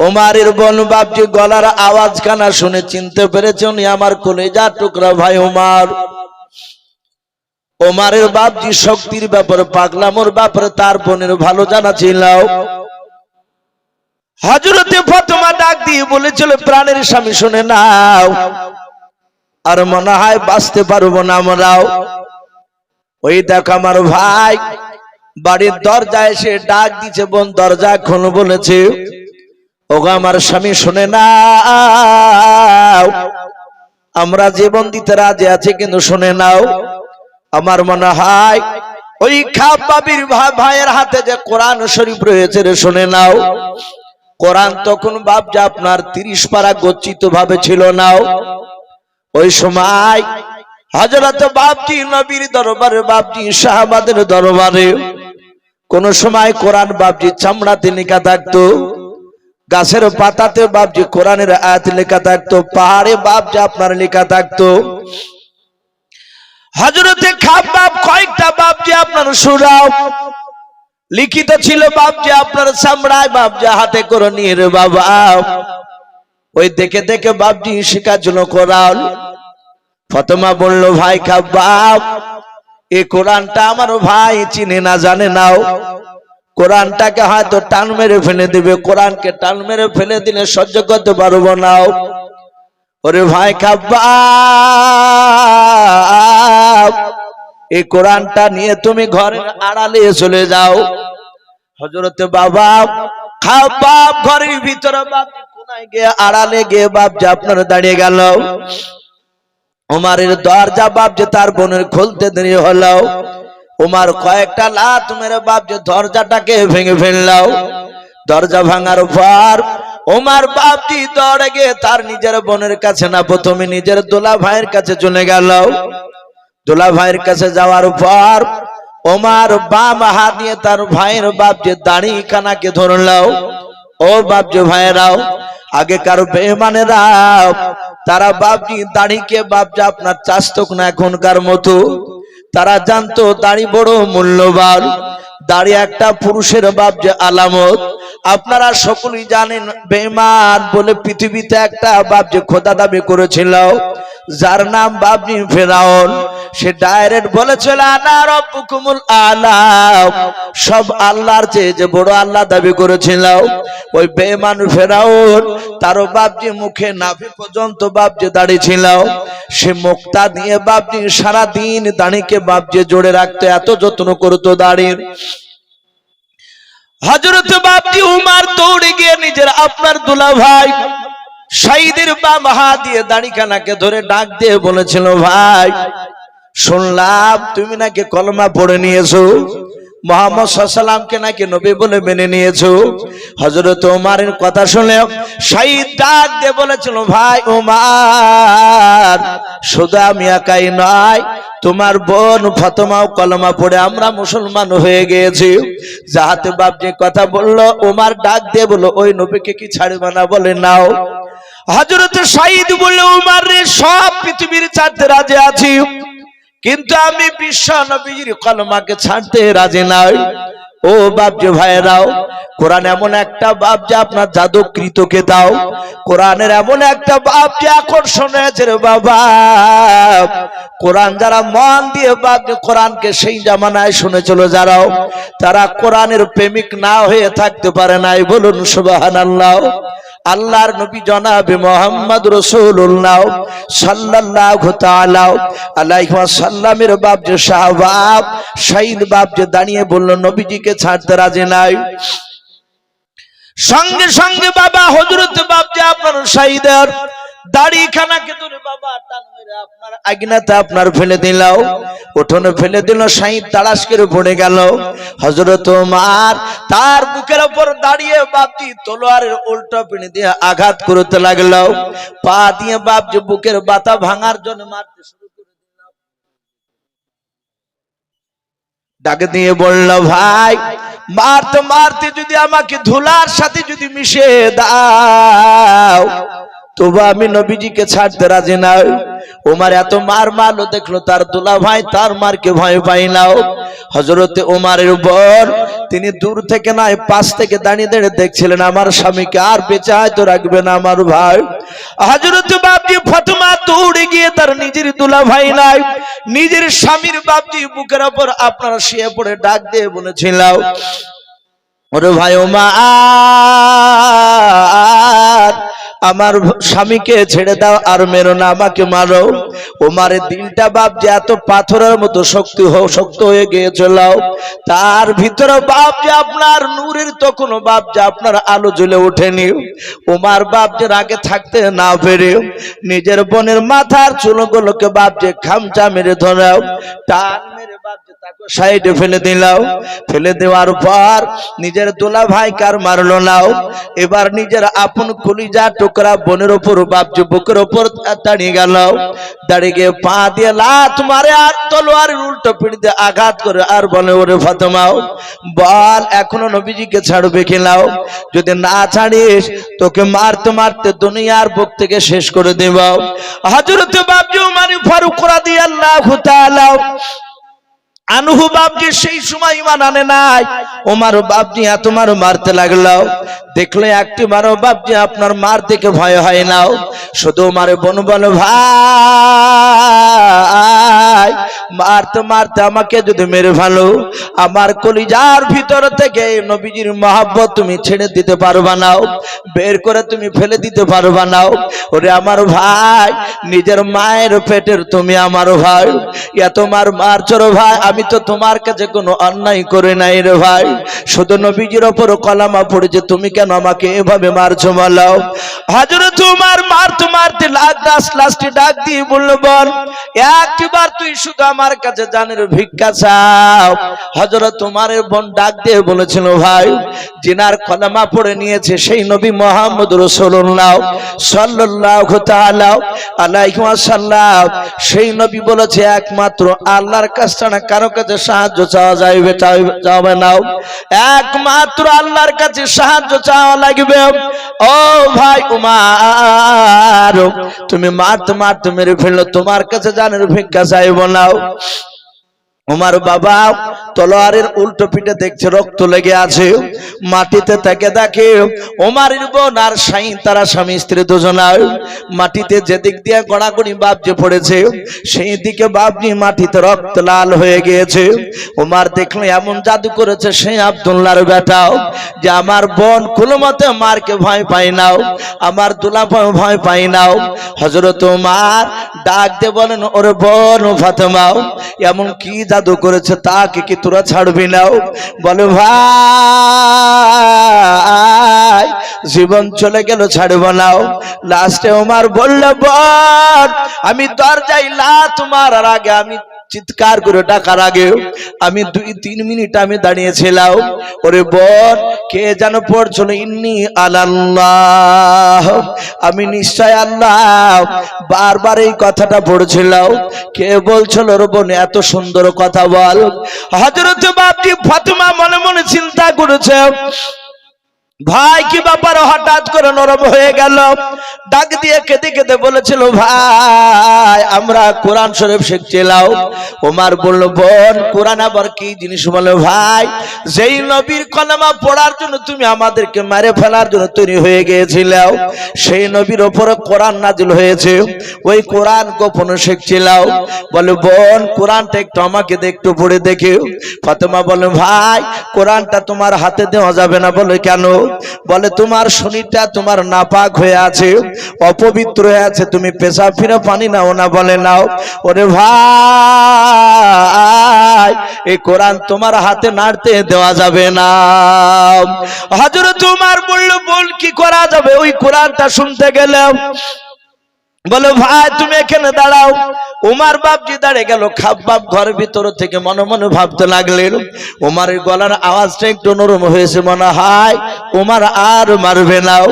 ওমারের বোন বাপজি গলার আওয়াজ কানা শুনে চিনতে পেরেছে উনি আমার কলেজা টুকরা ভাই ওমার। ওমারের বাপজি শক্তির ব্যাপারে পাগলামোর ব্যাপারে তার বোনের ভালো জানা ছিল। হজরতে ফতমা ডাক দিয়ে বলেছিল, প্রাণের স্বামী, শুনে নাও। আর মনে হয় বাঁচতে পারব না আমরাও। ওই দেখ আমার ভাই, বাড়ির দরজায় এসে ডাক দিছে বোন, দরজা খোল, বলেছে। ওগো আমার স্বামী, শুনে না আমরা জীবন দিতে রাজি আছে, কিন্তু শুনে নাও। আমার মনে হয়, ওই খাপ বাবির ভাইয়ের হাতে যে কোরআন শরীফ রয়েছে রে, শুনে নাও। কোরআন তখন বাপজা আপনার তিরিশ পারা গচ্ছিত ভাবে ছিল নাও। ওই সময় হজরত বাপজি নবীর দরবারে, বাপজি শাহবাদের দরবারে, কোন সময় কোরআন বাপজি চামড়াতে লেখা থাকতো। গাছের পাতাতে বাপজি কোরআনের আয়াত লেখা থাকতো, পাহাড়ে বাপজি আপনার লেখা থাকতো। হজরতে খাপ বাপ কয়েকটা বাপজি আপনার সুরাও। লিখিত ছিল বাপজি আপনার চামড়ায় বাপজি হাতে করে নিয়ে রে বাবা। ওই দেখে দেখে বাপজি জন্য কোরআন। ফতেমা বলল, ভাই খাপ বাপ এ কোরআনটা আমার ভাই চিনে না, জানে নাও। কোরআনটাকে হয়তো টান মেরে ফেলে দিবে, কোরআনকে টান মেরে ফেলে দিলে সহ্য করতে পারব নাও ওরে ভাই খাবাব, এই কোরআনটা নিয়ে তুমি ঘরের আড়ালে চলে যাও। হজরতে বাবা, খাবাব ঘরের ভিতরে বাপ কোনায় গিয়ে আড়ালে গিয়ে বাপ যে আপনার দাঁড়িয়ে গেল। উমারের দরজা বাপ যে তার বোনের খুলতে দেরি হলো। উমার কয়েকটা লাত মেরে বাপ যে দরজাটাকে ভেঙে ফেলল দরজা ভাঙার পর ওমার বাপটি দৌড়ে গিয়ে তার নিজের বোনের কাছে না, প্রথমে নিজের দোলা ভাইয়ের কাছে চলে গেল। দোলা ভাইয়ের কাছে যাওয়ার পর ওমার বাম হাত দিয়ে তার ভাইয়ের বাপ যে দাড়ি কানাকে ধরলো ও বাপ যে ভাইয়েরাও, আগেকার বেমানেরাও তারা বাপজি দাড়িকে বাপজা আপনার চাস্তক না এখনকার মতো। তারা জানতো দাড়ি বড় মূল্যবান। দাড়ি একটা পুরুষের বাপ যে আলামত, আপনারা সকলেই জানেন বেমান বলে পৃথিবীতে একটা বাপ যে খোদা দাবি করেছিল, যার নাম বাবনি ফেরাউন, সে ডাইরেক্ট বলেছিল, আনা রব্বুকুমুল আলা সব আল্লাহর চেয়ে যে বড় আল্লাহ দাবি করেছিল, ওই বেমান ফেরাউন, তারও বাপজি মুখে নাভি পর্যন্ত বাপজি দাঁড়িয়ে ছিল সে মুক্তা দিয়ে বাপজি সারা দিন দাঁড়িকে বাপজি জোড়ে রাখতো এত যত্ন করতো দাঁড়িয়ে হজরত বাপটি উমার দৌড়ে গিয়ে নিজের আপনার দুলা ভাই শাহিদের বাম হাত দিয়ে দাড়িখানাকে ধরে ডাক দিয়ে বলেছিল, ভাই, শুনলাম তুমি নাকি কলমা পড়ে নিয়েছো। মোহাম্মদ সাল্লামকে নাকি নবী বলে মেনে নিয়েছো? হজরত ওমারের কথা শুনে শাহিদ ডাক দিয়ে বলেছিল, ভাই ওমার, শুধু আমি একাই নয়, তোমার বোন ফতমাও কলমা পড়ে আমরা মুসলমান হয়ে গিয়েছি যাহাতে বাপ যে কথা বলল, ওমার ডাক দিয়ে বলল, ওই নবীকে কি ছাড়বে না বলে নাও। হজরত শাহিদ বললে উমার রে, সব পৃথিবীর ছাড়তে রাজি আছি। কিন্তু আমি বিশ্ব নবীর কলমাকে ছাড়তে রাজি নাই। ও বাপ যে ভাইরাও কোরআন এমন একটা বাপ যে আপনার জাদুকৃতকে দাও। কোরআনের এমন একটা বাপ যে আকর্ষণ হয়েছে রে বাবা। কোরআন যারা মন দিয়ে বাপ যে কোরআনকে সেই জামানায় শুনে চলো যারাও, তারা কোরআনের প্রেমিক না হয়ে থাকতে পারে নাই। বলুন সুবহানাল্লাহ। আল্লাহর নবী জনাবে মোহাম্মদ রসুল্লাহ সাল্লাহ তাআলা আল্লাহ বাপ যে শাহবাব শাহিদ বাপ যে দাঁড়িয়ে বলল, নবীজিকে ছাড়তে রাজি নাই। সঙ্গে সঙ্গে বাবা হজরত বাপ যে আপনার শহীদের বুকের বাপজি আঘাত করতে লাগল। পা দিয়ে বাপ যে বুকের বাতা ভাঙার জন্য মারতে শুরু দিয়ে বলল, ভাই, মারতে মারতে যদি আমাকে ধুলার সাথে যদি মিশে দাও তবু আমি নবীজিকে ছাড়তে রাজি নাই। ওমার এত মার মারলো, দেখল তার দুলা ভাই তার মারকে ভয় পাই নাও। হজরতে ওমারের উপর তিনি দূর থেকে নয় পাশ থেকে দাঁড়িয়ে দাঁড়িয়ে দেখছিলেন, আমার স্বামীকে আর বেঁচে হয়তো রাখবে না আমার ভাই। হজরত বাপজি ফতেমা দৌড়ে গিয়ে তার নিজের দুলা ভাই নাই, নিজের স্বামীর বাপজি বুকের ওপর আপনারা শুয়ে পড়ে ডাক দিয়ে বলেছিলাম, ওরে ভাই ও মা আমার স্বামীকে ছেড়ে দাও আর মেরো না, আমাকে মারো। ওমার দিলটা বাপ যে এত পাথরের মতো শক্তি শক্ত হয়ে গিয়েছিল তার ভিতরে বাপ যে আপনার নূরের তো কোনো বাপ যে আপনার আলো জ্বলে ওঠেনি। ওমার বাপ যে আগে থাকতে না পেরে নিজের বোনের মাথার চুলগুলোকে বাপ যে খামচা মেরে ধরাও। টান মেরে সাইডে ফেলে দিলাও, ফেলে দেওয়ার পর নিজের দোলা ভাই কার মারলো নাও এবার নিজের আপন কলিজা টুকরা বোনের ওপর, বাপ যে বুকের ওপর দাঁড়িয়ে গেল। দাঁড়িয়ে পা দিয়ে লাত মারে আর তলোয়ার উল্টো পিড়িতে আঘাত করে আর বলে, ওরে ফাতেমাও বল, এখনও নবীজিকে ছাড়বে খেলাও যদি না ছাড়িস, তোকে মারতে মারতে দুনিয়ার বুক থেকে শেষ করে দেব। হজরত বাবজি উমারি ফারুক রাদি আল্লাহ তাআলা আনহু বাপজি সেই সময় ইমান আনে নাই। ওমার বাপজি তোমার মারতে লাগল। দেখলে একটি মারো, বাপজি আপনার মার দেখে ভয় হয় নাও শুধু মারে বোন বলো ভাই। মারতে মারতে আমাকে যদি মেরে ভালো আমার কলিজার ভিতর থেকে নবীজির মহাব্বত তুমি ছেড়ে দিতে পারবা নাও বের করে তুমি ফেলে দিতে পারবা নাও ওরে আমার ভাই, নিজের মায়ের পেটের তুমি আমার ভাই। ইয়া তোমার মার চোর ভাই, আমি তো তোমার কাছে কোনো অন্যায় করে নাই রে ভাই। শুধু নবীজির ওপর কলামা পড়েছে তুমি কেন আমাকে, এভাবে মারছো মালাও। হাজরে, তোমার মারতে মারতে লাখ দাস লাস্টে ডাক দিয়ে বলল, বল একটিবার তুই শুধু আমার কাছে জানের ভিক্ষা চাও। হজরত তোমার বোন ডাক দিয়ে বলেছিল, ভাই, জিনার কলামা পড়ে নিয়েছে সেই নবী মোহাম্মদ রসুল্লাহ সাল্লাল্লাহু তাআলা আলাইহি ওয়াসাল্লাম। সেই নবী বলেছে, একমাত্র আল্লাহর কাছ ছাড়া কারও কাছে সাহায্য চাওয়া যাইবে, চাইবে- যাবে না। একমাত্র আল্লাহর কাছে সাহায্য চাওয়া লাগবে। ও ভাই উমার, তুমি মারতে মারতে মেরে ফেলল, তোমার কাছে জানের ভিক্ষা চাইব নাও উমার বাবা তলোয়ারের উল্টো পিঠে দেখছে রক্ত লেগে আছে, মাটিতে তাকে দেখে ওমারের বোন আর সাই তারা স্বামী স্ত্রী দুজনায় মাটিতে যেদিক দিয়ে গড়াগড়ি বাপজে পড়েছে সেই দিকে বাপজি মাটিতে রক্ত লাল হয়ে গিয়েছে। ওমার দেখলে এমন জাদু করেছে সেই আব্দুল্লাহর বেটাও যে আমার বোন কোনো মতে মারকে ভয় পাই নাও আমার দুলা ভয় পাই নাও হজরত উমার ডাক দিয়ে বলেন, ওরে বোন ফাতেমাও এমন কি জাদু করেছে, তাকে কি তোরা ছাড়বি নাও বলে, ভাই, জীবন চলে গেল, ছাড়ব নাও লাস্টে ওমার বলল, বল, আমি না, তোমার আর আগে আমি চিৎকার করে ডাকার আগে আমি দুই, তিন মিনিট আমি দাঁড়িয়েছিলাম। ওরে বোন কে যেন পড়ছিল ইন্নি আল্লাহ আমি নিশ্চয় আল্লাহ। বারবার এই কথাটা পড়ছিলাম। কে বলছিল বোন? এত সুন্দর কথা বল। হজরত বাপটি ফাতেমা মনে মনে চিন্তা করেছে ভাই, কি ব্যাপার? হঠাৎ করে নরম হয়ে গেল। ডাক দিয়ে কেঁদে কেঁদে বলেছিল, ভাই, আমরা কোরআন শরীফ শিখছিলাম। ওমার বলল, বোন, কোরআন আবার কি জিনিস? বলে, ভাই, যেই নবীর কলেমা পড়ার জন্য তুমি আমাদেরকে মেরে ফেলার জন্য তৈরি হয়ে গিয়েছিলাম, সেই নবীর ওপরে কোরআন নাজিল হয়েছে। ওই কোরআন গোপনে শিখছিলাম। বলে, বোন, কোরআনটা একটু আমাকে একটু পড়ে দেখে। ফাতেমা বলে, ভাই, কোরআনটা তোমার হাতে দেওয়া যাবে না। বলে, কেন? বলে তোমার শরীরটা তোমার নাপাক হয়ে আছে, অপবিত্র হয়ে আছে, তুমি পেশা ফিরে পানি নাও না বলে নাও। ওরে ভাই, এই কোরআন তোমার হাতে নাড়তে দেওয়া যাবে না। হাজরে তোমার বলল বল কি করা যাবে? ওই কোরআনটা শুনতে গেলাম। বলো, ভাই, তুমি এখানে দাঁড়াও। উমার বাপজি দাঁড়িয়ে গেল খাব্বাব ঘরের ভিতর থেকে মনে মনে ভাবতে লাগলেন, উমারের গলার আওয়াজটা একটু নরম হয়েছে মনে হয়। উমার আর মারবে নাও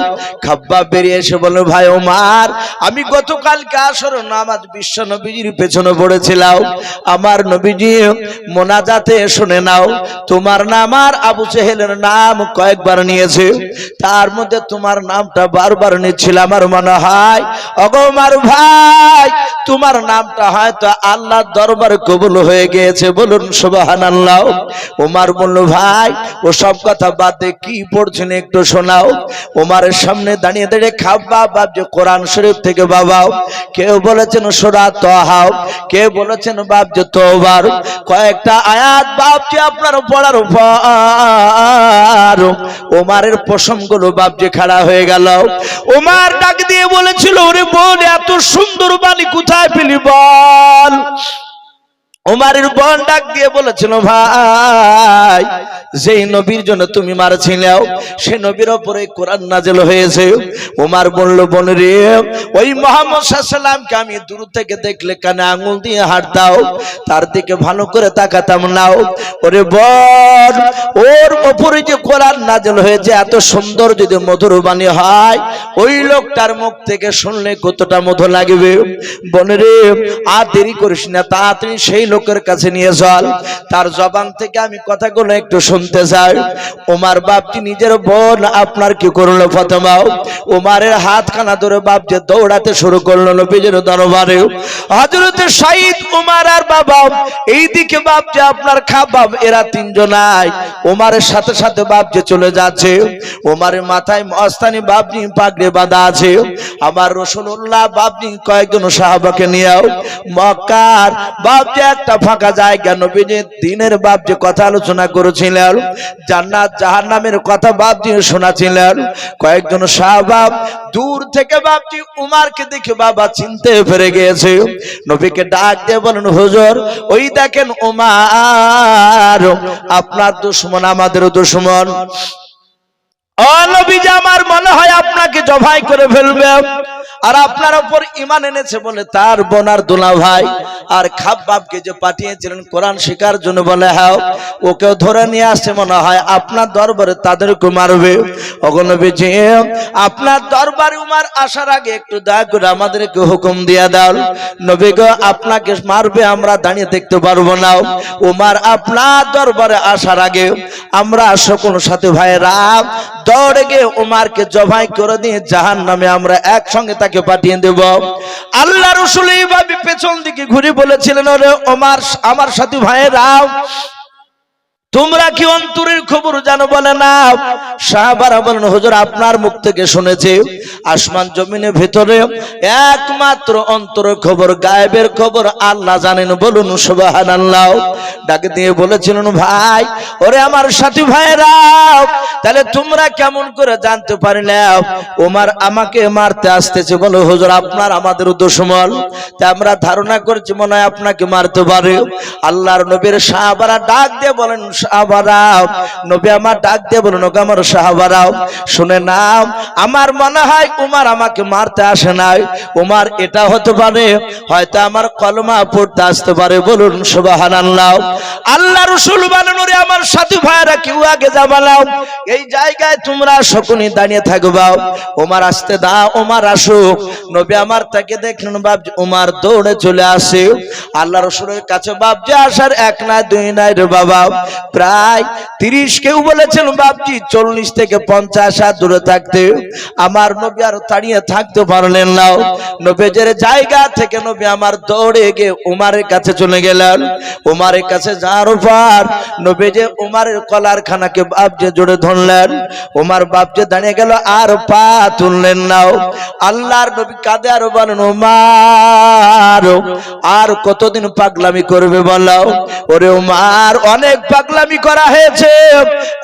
খাব্বাব বেরিয়ে এসে বলল, ভাই, উমার, আমি গতকালকে আসর নামাজ বিশ্ব নবীজির পেছনে পড়েছিলাম। আমার নবীজি মোনাজাতে শুনে নাও, তোমার নাম আর আবু চেহেলের নাম কয়েকবার নিয়েছে। তার মধ্যে তোমার নামটা বারবার নিচ্ছিল আমার মনে হয় অগমা উমার ভাই, তোমার নামটা হয়তো আল্লাহ দরবার কবুল হয়ে গিয়েছে, বলুন সুবাহান আল্লাহ উমার বলল, ভাই, ও সব কথা বাদ কি পড়ছেন একটু শোনাও। উমারের সামনে দাঁড়িয়ে দাঁড়িয়ে খাব্বা বাপ যে কোরআন শরীফ থেকে বাবাও, কেউ বলেছেন, সোরা তহাও কেউ বলেছেন, বাপ যে তোবার কয়েকটা আয়াত বাপ যে আপনার পড়ার উপর। ওমারের পশমগুলো বাপ যে খাড়া হয়ে গেল। ওমার ডাক দিয়ে বলেছিল, ওরে বোন এত সুন্দর বাণী কোথায় পেলি বল? ওমারের বোন ডাক দিয়ে বলেছিল, ভাই, যেই নবীর জন্য তুমি মারছিলাও সে নবীর ওপরে কোরআন নাজেল হয়েছে। ওমার বলল, বোন রে, ওই মোহাম্মদ সাল্লামকে আমি দূর থেকে দেখলে কানে আঙুল দিয়ে হাত দাও, তার দিকে ভালো করে তাকাতাম নাও ওরে বোন ওর ওপরে যে কোরআন নাজেল হয়েছে, এত সুন্দর যদি মধুর বাণী হয়, ওই লোকটার মুখ থেকে শুনলে কতটা মধু লাগবে। বোন রে, আর দেরি করিস না, তাড়াতাড়ি সেই লোকের কাছে নিয়ে চল তার জবান থেকে আমি কথাগুলো একটু শুনতে চাই। ওমার বাপটি নিজের বোন, আপনার কি করল ফতেমাও ওমারের হাত খানা ধরে বাপ যে দৌড়াতে শুরু করল নবীজের দরবারে। হজরতে শাহিদ উমার আর বাবা, এইদিকে বাপ যে আপনার খাবাব এরা তিনজনাই ওমারের সাথে সাথে বাপ যে চলে যাচ্ছে। ওমারের মাথায় মস্তানি বাপনি পাগড়ে বাঁধা আছে। আমার রসুল্লাহ বাপনি কয়েকজন সাহাবাকে নিয়েও মক্কার বাপ যে একটা ফাঁকা জায়গা নবীজি দিনের বাপ যে কথা আলোচনা করেছিলেন, জান্নাত জাহান্নামের কথা বাপজি শোনাছিলেন। কয়েকজন সাহাবাব দূর থেকে বাপজি উমারকে দেখে বাবা চিনতে পেরে গিয়েছে। নবীকে ডাক দিয়ে বলেন, হুজুর, ওই দেখেন উমার, আপনার দুশ্মন, আমাদের দুশ্মন। অনবীজ আমার মনে হয় আপনাকে জবাই করে ফেলবে। আর আপনার উপর ইমান এনেছে বলে তার বোনার দোলা ভাই। আর খাব্বাবকে যে পাঠিয়েছিলেন, কোরআন শেখার জন্য বলে হ্যাঁ ওকেও ধরে নিয়ে আসছে মনে হয়, আপনার দরবারে তাদেরকে মারবে। অগনবীজি আপনার দরবারে উমার আসার আগে একটু দয়া করে আমাদেরকে হুকুম দিয়ে দাও। নবী গো, আপনাকে মারবে, আমরা দাঁড়িয়ে দেখতে পারব না। উমার আপনার দরবারে আসার আগে আমরা সকল সাথে ভাইয়েরা দৌড়ে গিয়ে উমারকে জবাই করে দিয়ে জাহান নামে আমরা একসঙ্গে তাকে পাঠিয়ে দেব। আল্লাহ রসুল এইভাবে পেছন দিকে ঘুরে বলেছিলেন ওরে ওমার আমার সাথী ভাইয়েরা তোমরা কি অন্তরের খবর জানো বলে না? সাহাবারা বলেন, হুজুর, আপনার মুখ থেকে শুনেছে, আসমান জমিনের ভিতরে একমাত্র অন্তরের খবর, গায়েবের খবর, আল্লাহ জানেন। বলুন সুবাহান আল্লাহ ডাকে দিয়ে বলেছিলেন, ভাই, ওরে আমার সাথী ভাইরা তাহলে তোমরা কেমন করে জানতে পারলে? ওমার আমাকে মারতে আসতেছে। বলো, হুজুর, আপনার আমাদের দুশ্মন। তা আমরা ধারণা করছি, মনে হয় আপনাকে মারতে পারে। আল্লাহর নবীর সাহাবারা ডাক দিয়ে বলেন সাহাবারাও। নবী আমার ডাক দিয়ে বলুন আমার সাহাবারাও, শুনে নাও, আমার মনে হয় উমার আমাকে মারতে আসে নাই। উমার এটা হতে পারে, হয়তো আমার কলমা পড়তে আসতে পারে। বলুন সুবাহান আল্লাহ আল্লাহ রসুল বলেন আমার সাথী ভাইরা কেউ আগে যাবালাও এই জায়গায় তোমরা শকুনি দাঁড়িয়ে থাকবাও ওমার আসতে দা ওমার আসুক। নবী আমার তাকে দেখলেন, বাপ, উমার দৌড়ে চলে আসে। আল্লাহ রসুলের কাছে, বাপ, যে আসার এক না দুই নাই রে বাবা। প্রায় তিরিশ কেউ বলেছেন, বাপজি, চল্লিশ থেকে পঞ্চাশ হাত দূরে থাকতে। আমার নবী আর তাড়িয়ে থাকতে পারলেন না। নবীজের জায়গা থেকে নবী আমার দৌড়ে গিয়ে উমারের কাছে চলে গেলেন। উমারের কাছে যাওয়ার পর নবী যে উমারের কলার খানাকে বাপ যে জোরে ধরলেন। উমার বাপ যে দাঁড়িয়ে গেল, আর পা তুললেন নাও আল্লাহর নবী কাঁদে আর বলেন, উমার, আর কতদিন পাগলামি করবে বলো? ওরে উমার, অনেক পাগলামি করা হয়েছে।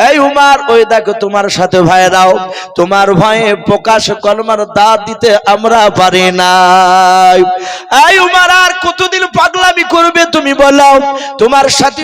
এই উমার, ওই দেখো তোমার সাথে ভাই দাও। তোমার ভয়ে প্রকাশ কলমার দা দিতে আমরা পারি না এই উমার, আর কতদিন পাগলামি করবে তুমি বলো। তোমার সাথে